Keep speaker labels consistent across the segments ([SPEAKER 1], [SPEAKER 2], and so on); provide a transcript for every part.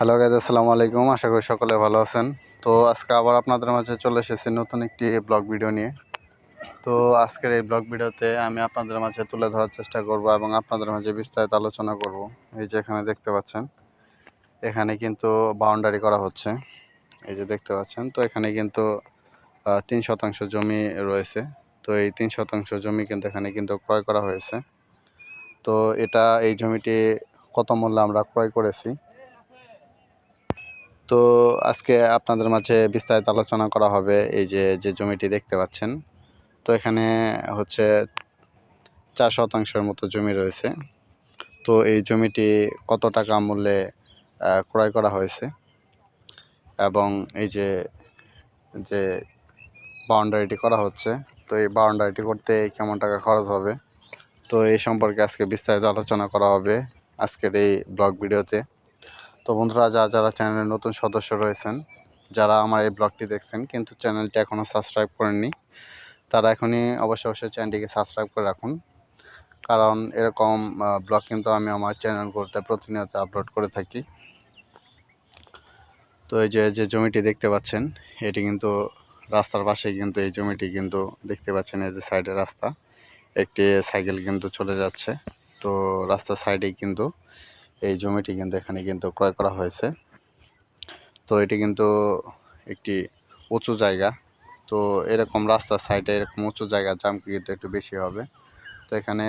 [SPEAKER 1] Hello guys আসসালামু আলাইকুম। আশা করি সকলে ভালো আছেন। তো আজকে আবার আপনাদের মাঝে চলে এসেছি নতুন একটি ব্লগ ভিডিও নিয়ে। তো আজকের এই ব্লগ ভিডিওতে আমি আপনাদের মাঝে তুলে ধরার চেষ্টা করব এবং আপনাদের মাঝে বিস্তারিত আলোচনা করব। এই যে এখানে দেখতে পাচ্ছেন, এখানে কিন্তু বাউন্ডারি করা হচ্ছে। এই যে দেখতে পাচ্ছেন, তো এখানে কিন্তু তিন শতাংশ জমি রয়েছে। তো এই তিন শতাংশ জমি কিন্তু এখানে কিন্তু ক্রয় করা হয়েছে। তো এটা, এই জমিটি কত মূল্যে আমরা ক্রয় করেছি? তো আজকে আপনাদের মাঝে বিস্তারিত আলোচনা করা হবে এই যে যে জমিটি দেখতে পাচ্ছেন। তো এখানে হচ্ছে চার শতাংশের মতো জমি রয়েছে। তো এই জমিটি কত টাকা মূল্যে ক্রয় করা হয়েছে? এবং এই যে যে বাউন্ডারিটি করা হচ্ছে, তো এই বাউন্ডারিটি করতে কেমন টাকা খরচ হবে? তো এই সম্পর্কে আজকে বিস্তারিত আলোচনা করা হবে আজকের এই ব্লগ ভিডিওতে। তো বন্ধুরা যারা যারা চ্যানেলের নতুন সদস্য রয়েছেন, যারা আমার এই ব্লগটি দেখছেন, কিন্তু চ্যানেলটি এখনও সাবস্ক্রাইব করেননি, তারা এখনই অবশ্যই অবশ্যই চ্যানেলটিকে সাবস্ক্রাইব করে রাখুন। কারণ এরকম ব্লগ কিন্তু আমি আমার চ্যানেলগুলোতে প্রতিনিয়ত আপলোড করে থাকি। তো এই যে যে জমিটি দেখতে পাচ্ছেন, এটি কিন্তু রাস্তার পাশে কিন্তু এই জমিটি কিন্তু দেখতে পাচ্ছেন, এই যে সাইডে রাস্তা। একটি সাইকেল কিন্তু চলে যাচ্ছে। তো রাস্তার সাইডেই কিন্তু এই জমিটি কিন্তু এখানে কিন্তু ক্রয় করা হয়েছে। তো এটি কিন্তু একটি উঁচু জায়গা। তো এরকম রাস্তার সাইডে এরকম উঁচু জায়গার দাম কিন্তু একটু বেশি হবে। তো এখানে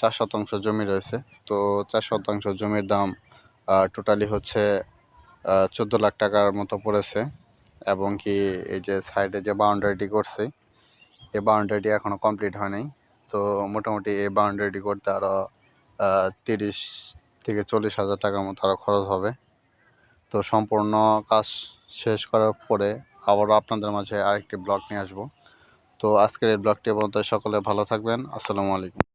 [SPEAKER 1] চার শতাংশ জমি রয়েছে। তো চার শতাংশ জমির দাম টোটালি হচ্ছে চোদ্দ লাখ টাকার মতো পড়েছে। এবং কি এই যে সাইডে যে বাউন্ডারিটি করছে, এই বাউন্ডারিটি এখনও কমপ্লিট হয়নি। তো মোটামুটি এই বাউন্ডারিটি করতে আরও তিরিশ থেকে চল্লিশ হাজার টাকার মতো আরও খরচ হবে। তো সম্পূর্ণ কাজ শেষ করার পরে আবারও আপনাদের মাঝে আরেকটি ব্লগ নিয়ে আসব। তো আজকের এই ব্লগটি পর্যন্ত সকলে ভালো থাকবেন। আসসালামু আলাইকুম।